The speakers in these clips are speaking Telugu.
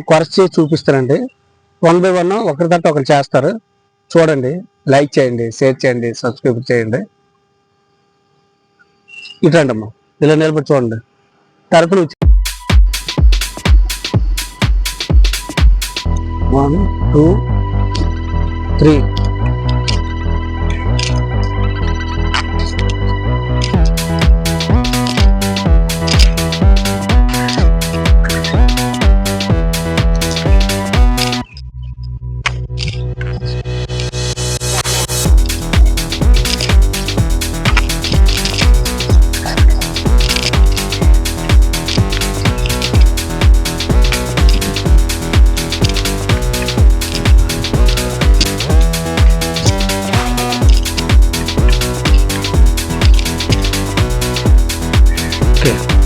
కొరచి చూపిస్తానండి. వన్ బై వన్ ఒకరి తట్టు ఒకరు చేస్తారు. చూడండి. లైక్ చేయండి షేర్ చేయండి సబ్స్క్రైబ్ చేయండి. ఇటండి అమ్మా ఇలా నిలబడి చూడండి. తరపున వన్ టూ త్రీ. ఓకే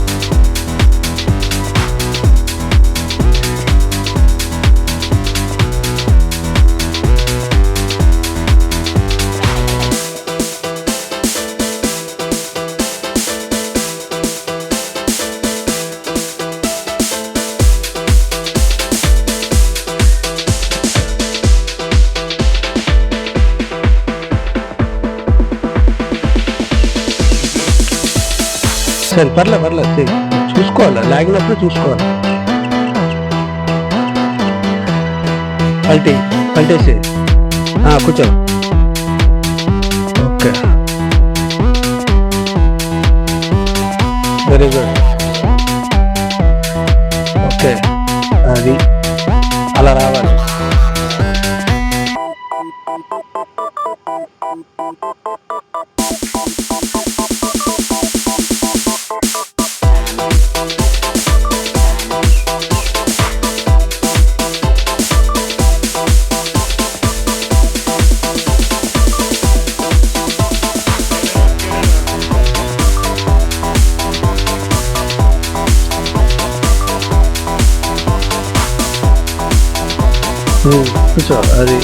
సరే పర్లే పర్లేదు చెయ్యి. చూసుకోవాలి? లాగినప్పుడు చూసుకోవాలి. పల్టీ పల్టేసి. కూర్చో. ఓకే. Very good. ఓకే. అది అలా రావాలి. Thank you. అది.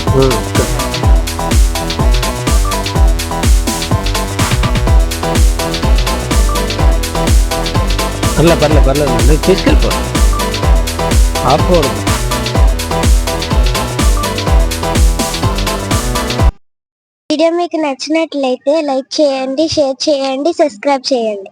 పర్లే పర్లే పర్లేదు తీసుకెళ్ళిపో ఆపకూడదు వీడియో మీకు నచ్చినట్లయితే లైక్ చేయండి షేర్ చేయండి సబ్స్క్రైబ్ చేయండి.